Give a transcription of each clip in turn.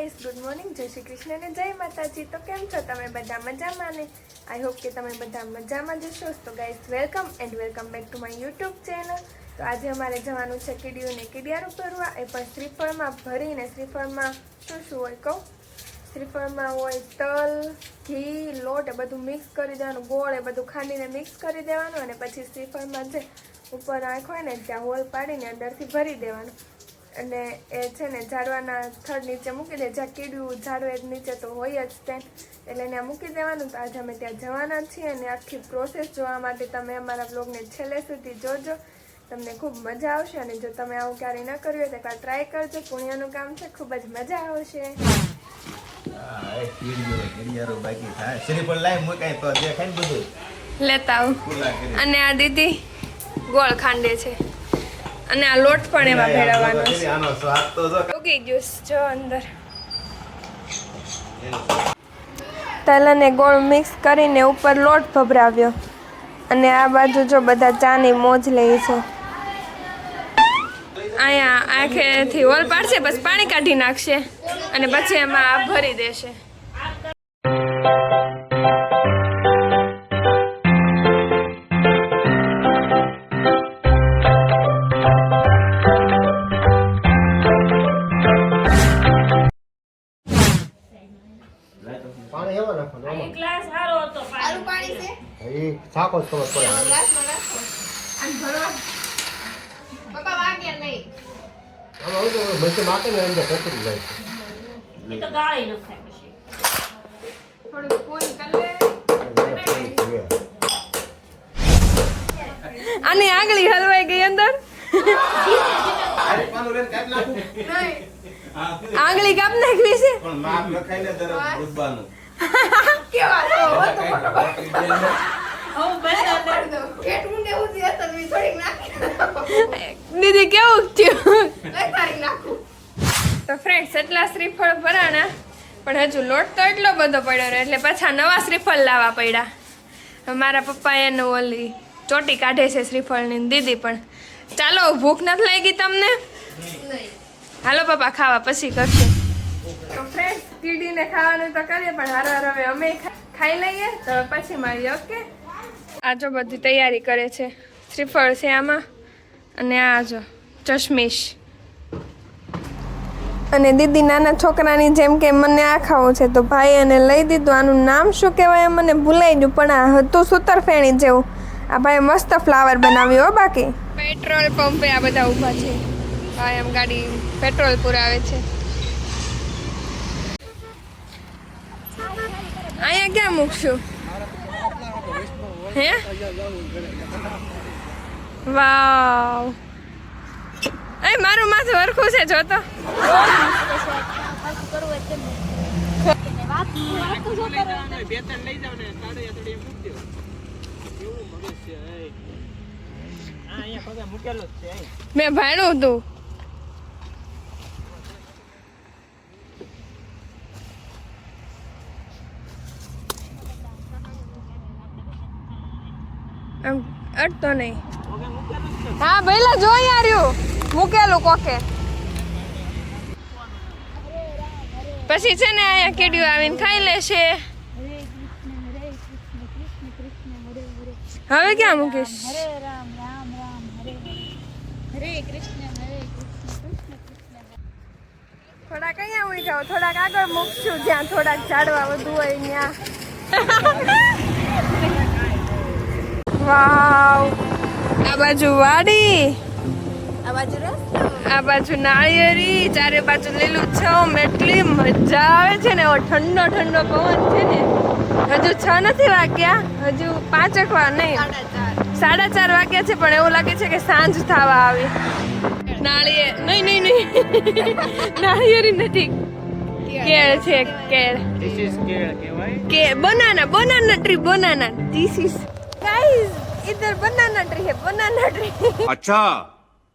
Guys good morning જય શ્રી કૃષ્ણ અને જય માતાજી. તો કેમ છો તમે બધા મજામાં ને? આઈ હોપ કે તમે બધા મજામાં જશો તો guys welcome and welcome back to my YouTube channel તો આજે અમારે જવાનું છે કીડીઓને કીડિયારું ભરવા એ પણ શ્રીફળમાં ભરીને શ્રીફળમાં શું શું હોય કહું? શ્રીફળમાં હોય તલ, ઘી, લોટ, એ બધું મિક્સ કરી દેવાનું. ગોળ એ બધું ખાંડીને મિક્સ કરી દેવાનું અને પછી શ્રીફળમાં જે ઉપર આંખ હોય ને, ત્યાં હોલ પાડીને અંદરથી ભરી દેવાનું. અને એ છે ને ઝાડવાના થડ નીચે મૂકી દે. જ્યાં કીડું ઝાડવે નીચે તો હોય જ તે. એટલે એને મૂકી દેવાનું. તો આજે અમે ત્યાં જવાના છીએ અને આખી પ્રોસેસ જોવા માટે તમે અમારા બ્લોગને છેલ્લે સુધી જોજો. તમને ખૂબ મજા આવશે અને જો તમે આવું ક્યારેય ન કર્યું હોય તો એકવાર ટ્રાય કરજો. પુણ્યનું કામ છે ખૂબ જ મજા આવશે. હા, એ કીડીઓ, કીડિયારો બાકી થાય. શ્રીફળ લાય મુકાય તો દેખાય ને બધું. લેતા આવું. અને આ દીદી ગોળ ખાંડે છે. અને આ લોટ પણ એમાં ભેળવવાનો છે. આનો સ્વાદ તો જો. ઉગી ગયું જો અંદર. તલ અને ગોળ મિક્સ કરીને ઉપર લોટ ભભરાવ્યો. અને આ બાજુ જો બધા ચાની મોજ લે છે. અહીંયા આંખેથી હોલ પાડશે બસ પાણી કાઢી નાખશે અને પછી એમાં આ ભરી દેશે. પાણી એવા નાખવાનું આમાં. ગ્લાસ સારો હતો પાણી. એ સાકો જ ખબર પડે. આમાં હું તો મચ્છી માકે ને અંદર કચરી જાય છે. એ તો ગાળી નખાય પછી. થોડુંક ફૂલ કરી જોઈએ. આની આંગળી હલવાઈ ગઈ અંદર. નાખું. આંગળી કાપ નાખવી છે. પણ માપ ડૂબવાનું. દીદી કેવું થયું? તો ફ્રેન્ડ્સ એટલા શ્રીફળ ભરાણા પણ હજુ લોટ તો એટલો બધો પડ્યો રહ્યો એટલે પાછા નવા શ્રીફળ લાવવા પડ્યા. મારા પપ્પા એનું ઓલી ચોટી કાઢે છે શ્રીફળની દીદી પણ. ચાલો ભૂખ નથી લાગી તમને? હાલો પપ્પા ખાવા પછી કરશે. તો ફ્રેન્ડ્સ કીડીને ખાવાનું તો કરીએ, પણ હારો હારો હવે અમે ખાઈ લઈએ, તો પછી મળીએ ઓકે? આ જો બધી તૈયારી કરે છે. શ્રીફળ છે આમાં, અને આ જો, ચશ્મીશ. અને દીદી નાના છોકરાની જેમ કે મને આ ખાવું છે, તો ભાઈ એને લઈ દીધું. આનું નામ શું કહેવાય મને ભૂલાઈ ગયું, પણ આ હતું સૂતર ફેણી જેવું. આ ભાઈ મસ્ત ફ્લાવર બનાવ્યું, હો બાકી. પેટ્રોલ પંપે આ બધા ઊભા છે. ભાઈ આમ ગાડી પેટ્રોલ પુરાવે છે. અહીંયા ક્યાં મૂકશું? હે? વાવ. એ મારું માથું હરખું છે જોતો મેં ભાણું હતું. અડતો નહીં. હા ભઈલા જોઈ અહીંયા મૂકેલું કોકે. પછી છે ને અહીંયા કીડીઓ આવીને ખાઈ લેશે હવે ક્યાં મૂકીશ? થોડાક અહીંયા મૂક્યા થોડાક આગળ મૂકશું જ્યાં થોડાક ઝાડવા વધુ હોય ત્યાં. વાવ. આ બાજુ વાડી. આ બાજુ નાળિયેરી. ચારે બાજુ લીલું છમ. એટલી મજા આવે છે ને. ઠંડો ઠંડો પવન છે ને. હજુ છ નથી વાગ્યા. હજુ પાંચેક વાર નહીં. સાડા ચાર વાગ્યા છે પણ એવું લાગે છે કે સાંજ થવા આવી. નાળિયેર નહીં નહીં નહીં. નાળિયેરી નથી. કેળ છે કેળ. કે banana banana tree banana. This is guys इधर बनाना ट्री है बनाना ट्री अच्छा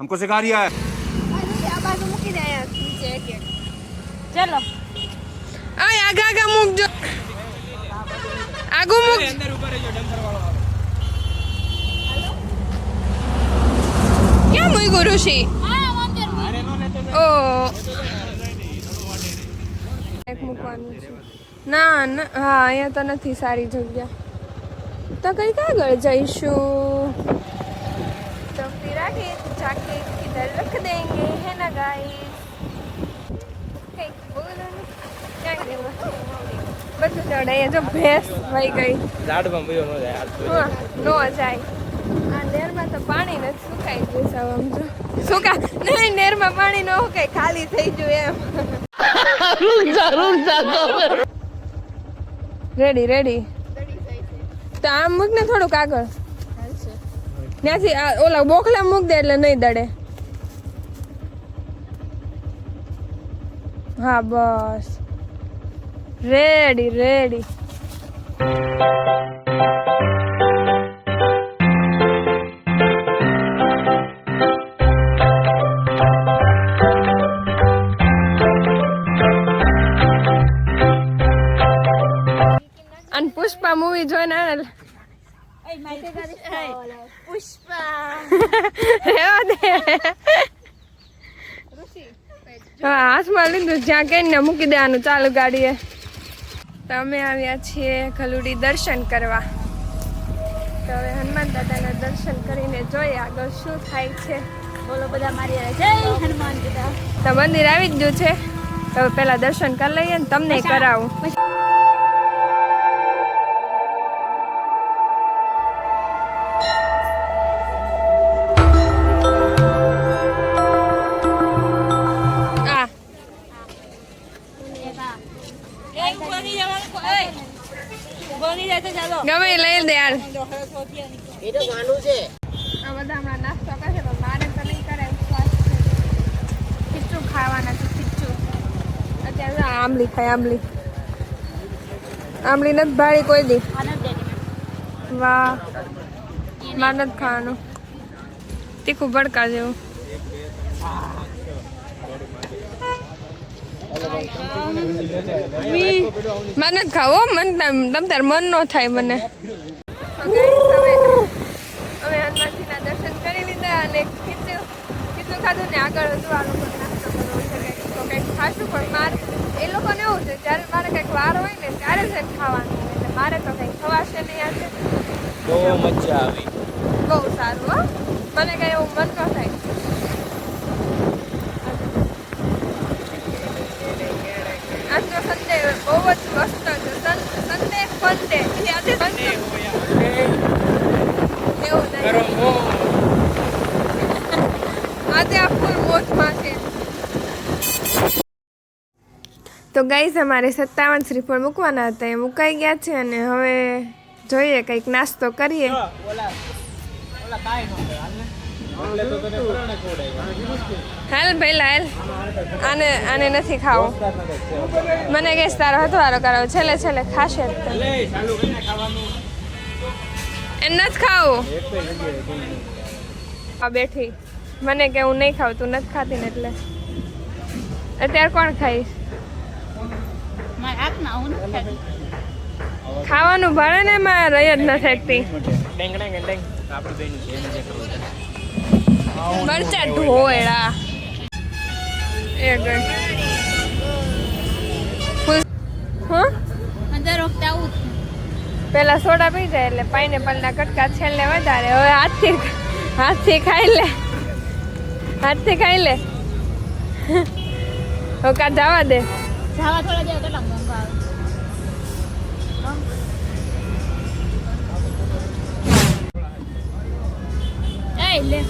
हमको सिखा रिया है આ બાજુ મૂકી દે અહીંયા નીચે એક એક ચલો આય આગા આગા મૂકજો આગુ મૂક ક્યાં મૂક્યું ઋષિ ઓ એક મૂકવાનું છે ના ના હા અહીંયા તો નથી સારી જગ્યા તો કઈ આગળ જઈશું તો फिर आगे जाके किधर रख देंगे है ना गाइस કઈક બોલો ને ક્યાં ગયું બધું ચડે અહીંયા જો ભેંસ વહી ગઈ ઝાડમાં મયો ન જાય હા નો જાય આ નેરમાં તો પાણી નથી સુકાઈ ગયું સાવ આમ જો સુકા નહીં નેરમાં પાણી ન સુકાય ખાલી થઈ ગયું એમ રેડી રેડી તો આમ મૂક ને થોડુંક આગળ. ત્યાંથી ઓલા બોખલા મૂક દે એટલે નહીં દડે. હા, બસ. રેડી રેડી પુષ્પા મૂવી જોઈને આવે રેવા દે. હાથમાં લીધું જ્યાં કઈને મૂકી દેવાનું. ચાલુ ગાડીએ. તો અમે આવ્યા છીએ ખલુડી દર્શન કરવા. તો હવે હનુમાન દાદાના દર્શન કરીને જોઈએ આગળ શું થાય છે. બોલો બધા મારી જય હનુમાન દાદા. તો મંદિર આવી જ ગયું છે. તો પેલા દર્શન કરી લઈએ ને તમને કરાવું. નાસ્તો કરશે તો નહીં કરે ઉપવાસ ખાવાના છે અત્યારે જો આંબલી ખાય આમલી આંબલી નથી ભાડી કોઈ દી. વાહ. માર ખાવાનું. તીખું ભડકા જેવું. મને ખાવો મન તમ તાર મન નો થાય મને અમે હનુમાનજીના દર્શન કરી લીધા અને ખીચું ખીચું ને આગળ હજુ આ લોકો નાસ્તો કરવો છે કંઈક તો કંઈક ખાશું પણ મારે એ લોકોને એવું છે જ્યારે મારે કંઈક વાર હોય ને ત્યારે જ એને ખાવાનું હોય એટલે મારે તો કંઈક ખવાશે નહીં આજે. બહુ મજા આવી. બહુ સારું હો. મને કંઈ એવું મન ન થાય. આજ તો સન્ડે બહુ જ મસ્ત છે સન્ડે ફંડે આજે સન્ડે એવું નહીં આજે આ ફૂલ મોજમાં છે તો ગઈ અમારે સત્તાવન શ્રીફળ મૂકવાના હતા એ મુકાઈ ગયા છે અને હવે જોઈએ કંઈક નાસ્તો કરીએ. હાલ ભાઈ હાલ. આને આને નથી ખાવું. મને કહીશ તારો હથવારો કરો છેલ્લે છેલ્લે ખાશે એમ નથી ખાવું. આ બેઠી. મને કે હું નહીં ખાવું તું નથી ખાતી ને એટલે. અત્યારે કોણ ખાઈશ મારા હાથમાં હું નથી ખાતી. ખાવાનું ભાડે ને એમાં રહી જ ન શકતી. મરચા ઢોળા. એ. પેલા સોડા પી જાય એટલે પાઇનેપલના કટકા છેલ્લે વધારે. હવે હાથથી હાથથી ખાઈ લે. હાથથી ખાઈ લે. હવે કા જવા દે. જાવા થોડા જેવા કેટલા મોંઘા આવે? લે.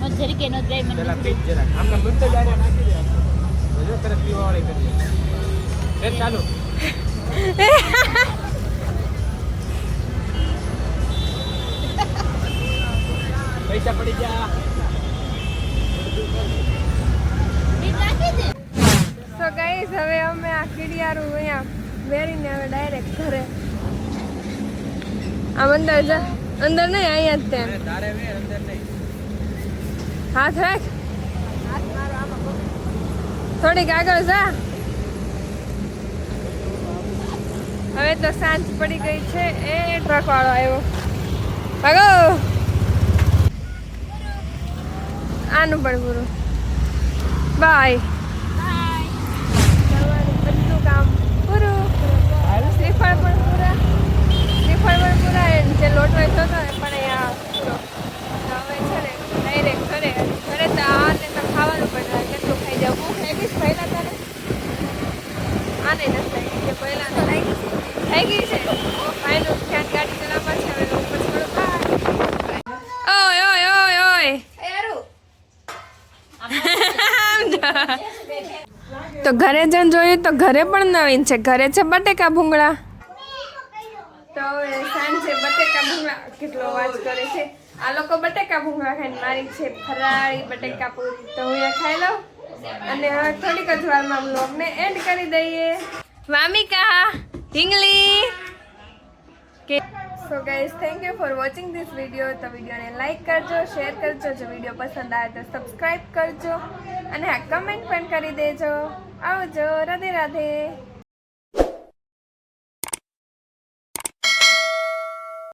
મત જરીકે ન જાય મને પેલા પેજ આમને બધું જ આને નાખી દે. જો તરત પીવાવાળી કરી ફેર ચાલુ. પૈસા પડી ગયા બીજ નાખી દે તો ગાઈસ હવે અમે આ કીડિયારું અહીંયા વેરીને હવે ડાયરેક્ટ ઘરે. આમ અંદર જા અંદર નહીં અહીંયા જ તે તારે વે અંદર નહીં. હાથ રાખ. થોડીક આગળ જા. હવે તો સાંજ પડી ગઈ છે એ ટ્રક વાળો આવ્યો. ભાગો. આનું પણ પૂરું. બાય શ્રીફળ પણ પૂરા શ્રીફળ પણ પૂરા and જે લોટ વેચતો હતો એ પણ અહીંયા પૂરો તો હવે છે ને ડાયરેક્ટ ઘરે ઘરે તો આને તો ખાવાનું પણ કેટલું ખાઈ જાવ ભૂખ લાગી છે પહેલાં તારે આને નથી લાગી કે પહેલાં તો લાગી છે થઈ ગઈ છે ભાઈનું ધ્યાન ગાડી ચલાવવા છે હવે ઉપર થોડું ઓય ઓય ઓય ઓય તો ઘરે જઈને જોયું તો ઘરે પણ નવીન છે. ઘરે છે બટેકા ભૂંગળા? તો સાંજે બટેકા ભૂંગળા કેટલો વાત કરે છે. આ લોકો બટેકા ભૂંગળા ખાઈને મારી છે ફરાળી બટેકા પૂરી. તો હું એ ખાઈ લઉં અને હવે થોડીક જ વારમાં બ્લોગને એન્ડ કરી દઈએ. વામિકા ઢીંગલી કે so guys thank you for watching this video તો વિડીયોને લાઇક કરજો શેર કરજો. જો વીડિયો પસંદ આવે તો સબસ્ક્રાઈબ કરજો. અને હા કમેન્ટ પણ કરી દેજો. આવજો રાધે રાધે